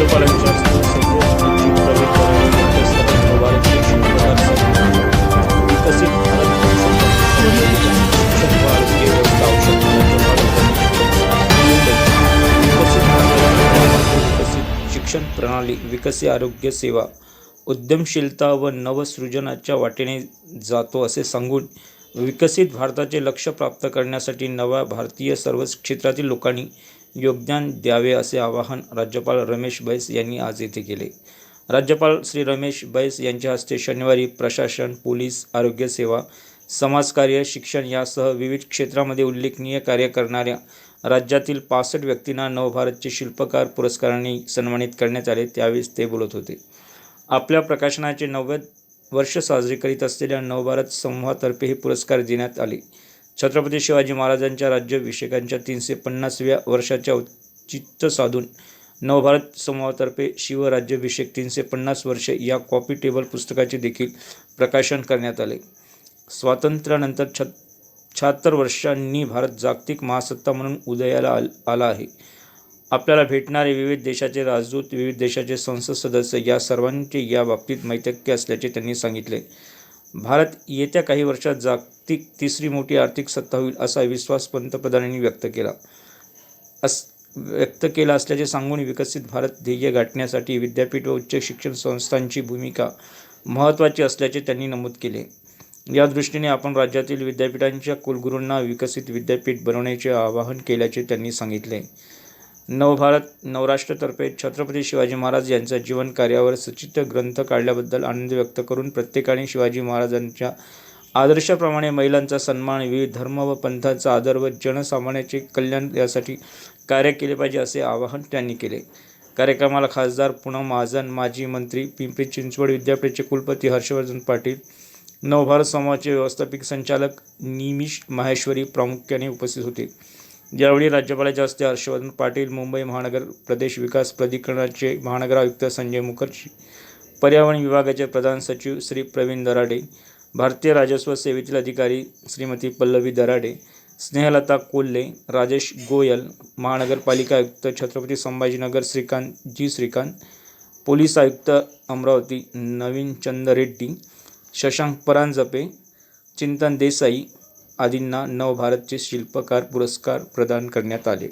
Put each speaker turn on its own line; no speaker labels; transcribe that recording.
राज्यपालांच्या भारतीय विकसित शिक्षण प्रणाली विकसित आरोग्य सेवा उद्यमशीलता व नवसृजनाच्या वाटेने जातो असे सांगून विकसित भारताचे लक्ष प्राप्त करण्यासाठी नव्या भारतीय सर्वच क्षेत्रातील लोकांनी योगदान द्यावे असे आवाहन राज्यपाल रमेश बैस यांनी आज येथे केले. राज्यपाल श्री रमेश बैस यांच्या हस्ते शनिवारी प्रशासन पोलीस आरोग्यसेवा समाजकार्य शिक्षण यासह विविध क्षेत्रामध्ये उल्लेखनीय कार्य करणाऱ्या राज्यातील पासष्ट व्यक्तींना नवभारतचे शिल्पकार पुरस्कारांनी सन्मानित करण्यात आले त्यावेळेस ते बोलत होते. आपल्या प्रकाशनाचे नव्वद वर्ष साजरे करीत असलेल्या नवभारत समूहातर्फे हे पुरस्कार देण्यात आले. छत्रपती शिवाजी महाराजांच्या राज्याभिषेकांच्या तीनशे पन्नासव्या वर्षाच्या औचित्य साधून नवभारत समूहातर्फे शिवराज्याभिषेक तीनशे पन्नास वर्षे या कॉपी टेबल पुस्तकाचे देखील प्रकाशन करण्यात आले. स्वातंत्र्यानंतर छ शहात्तर वर्षांनी भारत जागतिक महासत्ता म्हणून उदयाला आल आला आहे. आपल्याला भेटणारे विविध देशाचे राजदूत विविध देशाचे संसद सदस्य या सर्वांचे या बाबतीत मैतक्य असल्याचे त्यांनी सांगितले. भारत येत्या काही वर्षात जागतिक तिसरी मोठी आर्थिक सत्ता होईल असा विश्वास पंतप्रधानांनी व्यक्त केला. अस व्यक्त केला असल्याचे सांगून विकसित भारत ध्येय गाठण्यासाठी विद्यापीठ व उच्च शिक्षण संस्थांची भूमिका महत्त्वाची असल्याचे त्यांनी नमूद केले. या दृष्टीने आपण राज्यातील विद्यापीठांच्या कुलगुरूंना विकसित विद्यापीठ बनवण्याचे आवाहन केल्याचे त्यांनी सांगितले. नवभारत नवराष्ट्रतर्फे छत्रपती शिवाजी महाराज यांच्या जीवन कार्यावर सचित्र ग्रंथ काढल्याबद्दल आनंद व्यक्त करून प्रत्येकाने शिवाजी महाराजांच्या आदर्शाप्रमाणे महिलांचा सन्मान विविध धर्म व पंथांचा आदर व जनसामान्याचे कल्याण यासाठी कार्य केले पाहिजे असे आवाहन त्यांनी केले. कार्यक्रमाला खासदार पूनम महाजन माजी मंत्री पिंपरी चिंचवड विद्यापीठाचे कुलपती हर्षवर्धन पाटील नवभारत समूहाचे व्यवस्थापिक संचालक निमिष माहेश्वरी प्रामुख्याने उपस्थित होते. यावेळी राज्यपालाच्या हस्ते हर्षवर्धन पाटील मुंबई महानगर प्रदेश विकास प्राधिकरणाचे महानगर आयुक्त संजय मुखर्जी पर्यावरण विभागाचे प्रधान सचिव श्री प्रवीण दराडे भारतीय राजस्व सेवेतील अधिकारी श्रीमती पल्लवी दराडे स्नेहलता कोल्हे राजेश गोयल महानगरपालिका आयुक्त छत्रपती संभाजीनगर श्रीकांत जी श्रीकांत पोलीस आयुक्त अमरावती नवीन चंद रेड्डी शशांक परांजपे चिंतन देसाई आदींना नवभारतचे शिल्पकार पुरस्कार प्रदान करण्यात आले.